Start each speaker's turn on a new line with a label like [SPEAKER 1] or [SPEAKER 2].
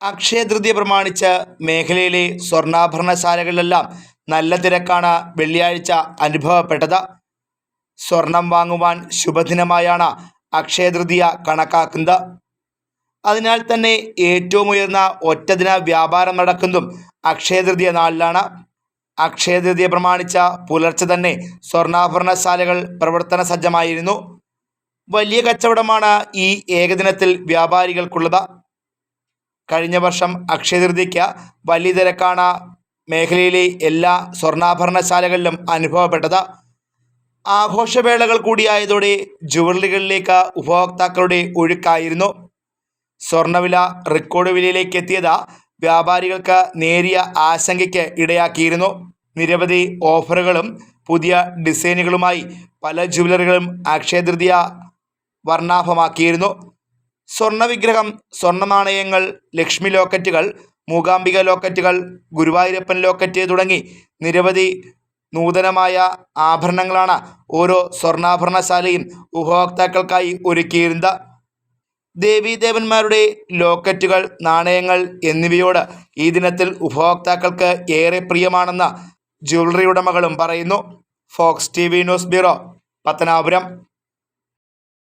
[SPEAKER 1] അക്ഷയതൃതീയ പ്രമാണിച്ച് മേഖലയിലെ സ്വർണാഭരണശാലകളിലെല്ലാം നല്ല തിരക്കാണ് വെള്ളിയാഴ്ച അനുഭവപ്പെട്ടത്. സ്വർണം വാങ്ങുവാൻ ശുഭദിനമായാണ് അക്ഷയതൃതീയ കണക്കാക്കുന്നത്. അതിനാൽ തന്നെ ഏറ്റവും ഉയർന്ന ഒറ്റദിന വ്യാപാരം നടക്കുന്നതും അക്ഷയതൃതീയ നാളിലാണ്. അക്ഷയതൃതീയ പ്രമാണിച്ച പുലർച്ചെ തന്നെ സ്വർണാഭരണശാലകൾ പ്രവർത്തന സജ്ജമായിരുന്നു വലിയ കച്ചവടമാണ് ഈ ഏകദിനത്തിൽ വ്യാപാരികൾക്കുള്ളത്. കഴിഞ്ഞ വർഷം അക്ഷയതൃതിക്ക് വലിയ തിരക്കാണ് മേഖലയിലെ എല്ലാ സ്വർണാഭരണശാലകളിലും അനുഭവപ്പെട്ടത്. ആഘോഷവേളകൾ കൂടിയായതോടെ ജുവലറികളിലേക്ക് ഉപഭോക്താക്കളുടെ ഒഴുക്കായിരുന്നു. സ്വർണവില റെക്കോർഡ് വിലയിലേക്ക് എത്തിയത് വ്യാപാരികൾക്ക് നേരിയ ആശങ്കയ്ക്ക് ഇടയാക്കിയിരുന്നു. നിരവധി ഓഫറുകളും പുതിയ ഡിസൈനുകളുമായി പല ജുവലറികളും അക്ഷയതൃതീയ വർണാഭമാക്കിയിരുന്നു. സ്വർണ സ്വർണനാണയങ്ങൾ സ്വർണ ലക്ഷ്മി ലോക്കറ്റുകൾ മൂകാംബിക ലോക്കറ്റുകൾ ഗുരുവായൂരപ്പൻ ലോക്കറ്റ് തുടങ്ങി നിരവധി നൂതനമായ ആഭരണങ്ങളാണ് ഓരോ സ്വർണാഭരണശാലയും ഉപഭോക്താക്കൾക്കായി ഒരുക്കിയിരുന്നത്. ദേവീദേവന്മാരുടെ ലോക്കറ്റുകൾ നാണയങ്ങൾ എന്നിവയോട് ഈ ദിനത്തിൽ ഉപഭോക്താക്കൾക്ക് ഏറെ പ്രിയമാണെന്ന് ജ്വല്ലറി ഉടമകളും പറയുന്നു. Fox T V news bureau Pathanapuram.